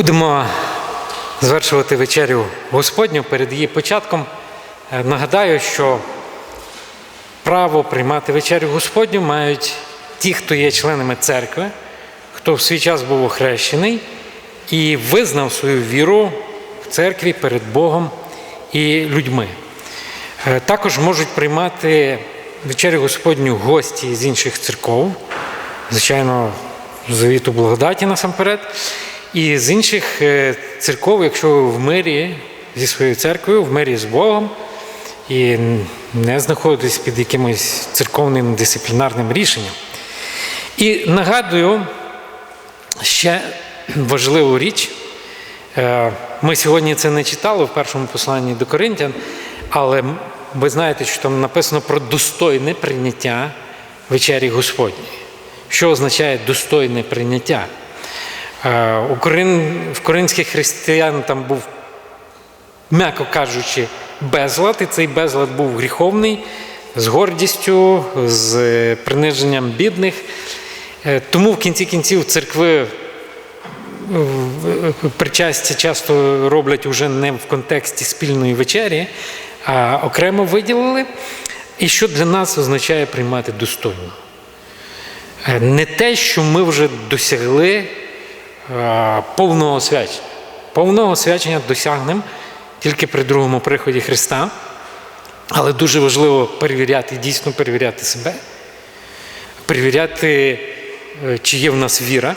Будемо звершувати вечерю Господню перед її початком. Е, Нагадаю, що право приймати вечерю Господню мають ті, хто є членами церкви, хто в свій час був охрещений і визнав свою віру в церкві перед Богом і людьми. Е, Також можуть приймати вечерю Господню гості з інших церков, звичайно, завіту благодаті насамперед. І з інших е, церков, якщо ви в мирі зі своєю церквою, в мирі з Богом і не знаходитесь під якимось церковним дисциплінарним рішенням. І нагадую ще важливу річ. Е, Ми сьогодні це не читали в першому посланні до Коринтян, але ви знаєте, що там написано про достойне прийняття вечері Господньої. Що означає достойне прийняття? Е, в коринських християн там був, м'яко кажучи, безлад, і цей безлад був гріховний, з гордістю, з приниженням бідних. Е, Тому в кінці кінців церкви причастя часто роблять уже не в контексті спільної вечері, а окремо виділили. І що для нас означає приймати достойно? Е, Не те, що ми вже досягли е, повного освячення. Повного освячення досягнемо тільки при другому приході Христа, але дуже важливо перевіряти, дійсно перевіряти себе, перевіряти, е, чи є в нас віра,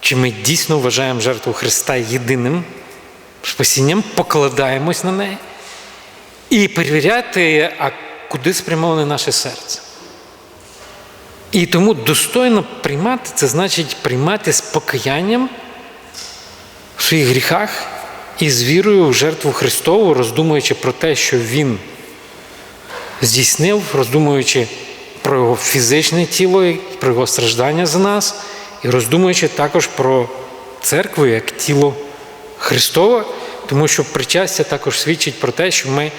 чи ми дійсно вважаємо жертву Христа єдиним спасінням, покладаємось на неї, і перевіряти, а куди спрямоване наше серце. І тому достойно приймати це значить приймати з покаянням в своїх гріхах і з вірою в жертву Христову, роздумуючи про те, що Він здійснив, роздумуючи про його фізичне тіло, про його страждання за нас, і роздумуючи також про церкву як тіло Христове, тому що причастя також свідчить про те, що ми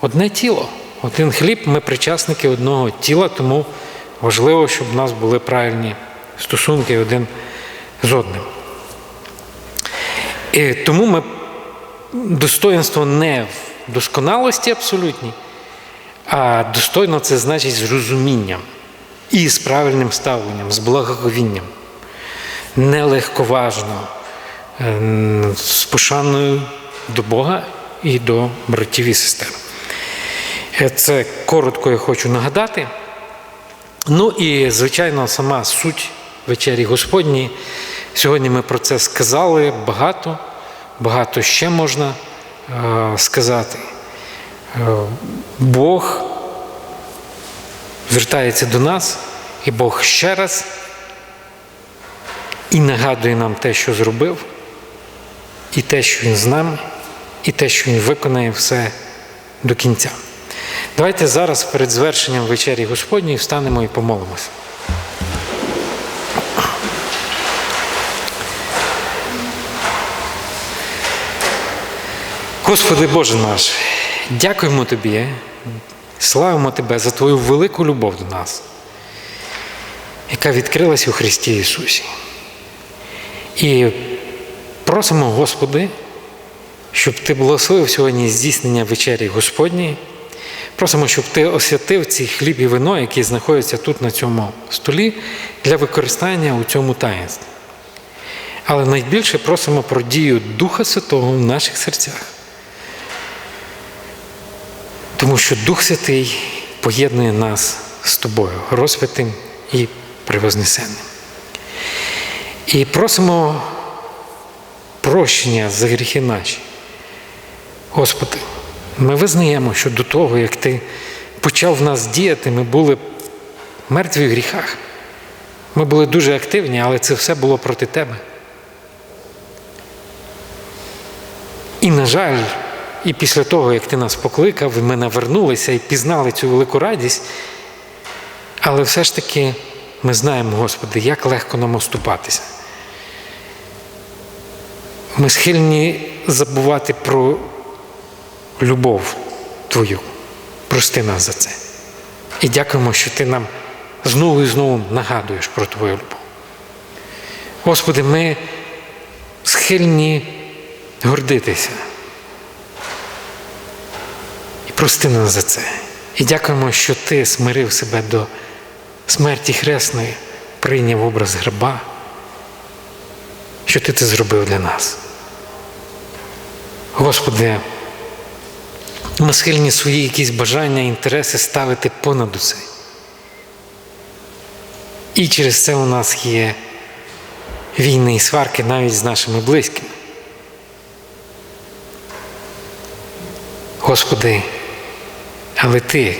одне тіло, один хліб, ми причасники одного тіла, тому важливо, щоб в нас були правильні стосунки один з одним. І тому ми достоинство не в досконалості абсолютній, а достойно це значить з розумінням і з правильним ставленням, з благоговінням, нелегковажно, е, з пошаною до Бога і до братів і сестер. Е, Це коротко я хочу нагадати. Ну і, звичайно, сама суть вечері Господній. Сьогодні ми про це сказали багато, багато ще можна е, сказати. Е, Бог звертається до нас, і Бог ще раз і нагадує нам те, що зробив, і те, що Він з нами, і те, що Він виконає все до кінця. Давайте зараз перед звершенням вечері Господньої встанемо і помолимося. Господи Боже наш, дякуємо Тобі, славимо Тебе за Твою велику любов до нас, яка відкрилась у Христі Ісусі. І просимо, Господи, щоб Ти благословив сьогодні здійснення вечері Господньої. Просимо, щоб ти освятив ці хліб і вино, які знаходяться тут на цьому столі, для використання у цьому таїнстві. Але найбільше просимо про дію Духа Святого в наших серцях. Тому що Дух Святий поєднує нас з тобою, розпитим і превознесенним. І просимо прощення за гріхи наші. Господи, ми визнаємо, що до того, як Ти почав в нас діяти, ми були мертві в гріхах. Ми були дуже активні, але це все було проти Тебе. І, на жаль, і після того, як ти нас покликав, ми навернулися і пізнали цю велику радість, але все ж таки ми знаємо, Господи, як легко нам оступатися. Ми схильні забувати про любов Твою. Прости нас за це. І дякуємо, що Ти нам знову і знову нагадуєш про Твою любов. Господи, ми схильні гордитися. І прости нас за це. І дякуємо, що ти смирив себе до смерті хресної, прийняв образ граба, що ти це зробив для нас. Господи, ми схильні свої якісь бажання, інтереси ставити понад усе. І через це у нас є війни і сварки навіть з нашими близькими. Господи, але Ти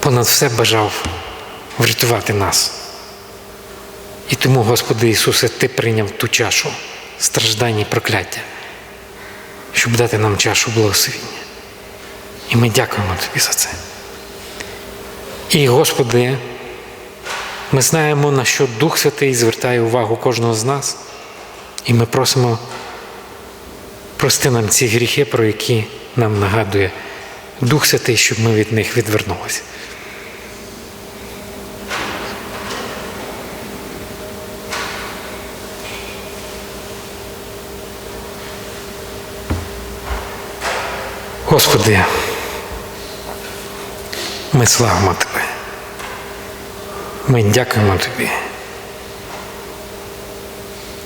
понад все бажав врятувати нас. І тому, Господи Ісусе, Ти прийняв ту чашу страждання і прокляття, щоб дати нам чашу благословіння. І ми дякуємо Тобі за це. І, Господи, ми знаємо, на що Дух Святий звертає увагу кожного з нас, і ми просимо прости нам ці гріхи, про які нам нагадує Дух Святий, щоб ми від них відвернулися. Господи, ми славимо Тебе. Ми дякуємо Тобі.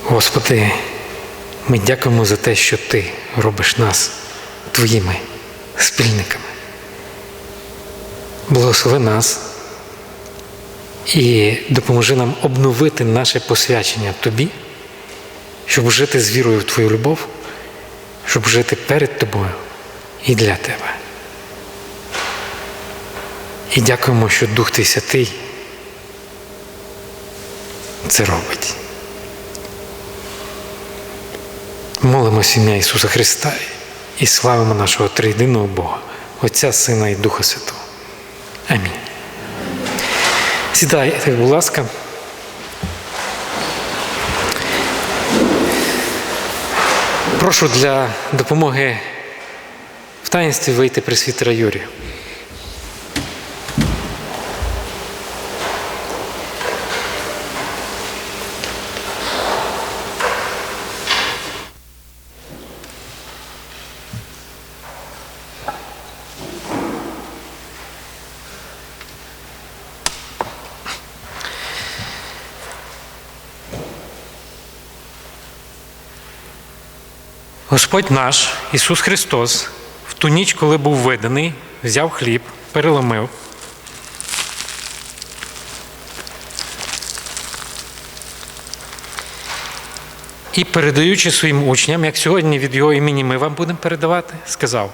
Господи, ми дякуємо за те, що Ти робиш нас Твоїми спільниками. Благослови нас і допоможи нам обновити наше посвячення Тобі, щоб жити з вірою в Твою любов, щоб жити перед Тобою і для Тебе. І дякуємо, що Дух Твій Святий це робить. Молимося ім'я Ісуса Христа і славимо нашого триєдиного Бога, Отця, Сина і Духа Святого. Амінь. Сідайте, будь ласка. Прошу для допомоги в таїнстві вийти пресвітера Юрія. Господь наш Ісус Христос ту ніч, коли був виданий, взяв хліб, переломив. І передаючи своїм учням, як сьогодні від його імені ми вам будемо передавати, сказав: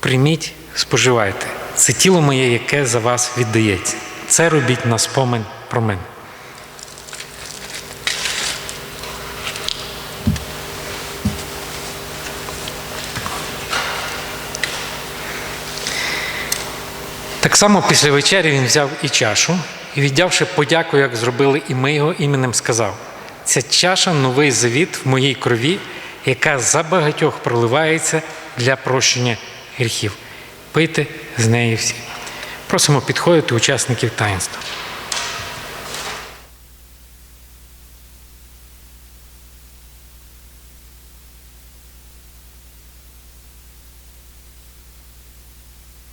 прийміть, споживайте, це тіло моє, яке за вас віддається. Це робіть на спомин про мене. Так само після вечері він взяв і чашу, і віддявши подяку, як зробили і ми його іменем, сказав: ця чаша новий завіт в моїй крові, яка за багатьох проливається для прощення гріхів. Пийте з неї всі. Просимо підходити учасників таїнства.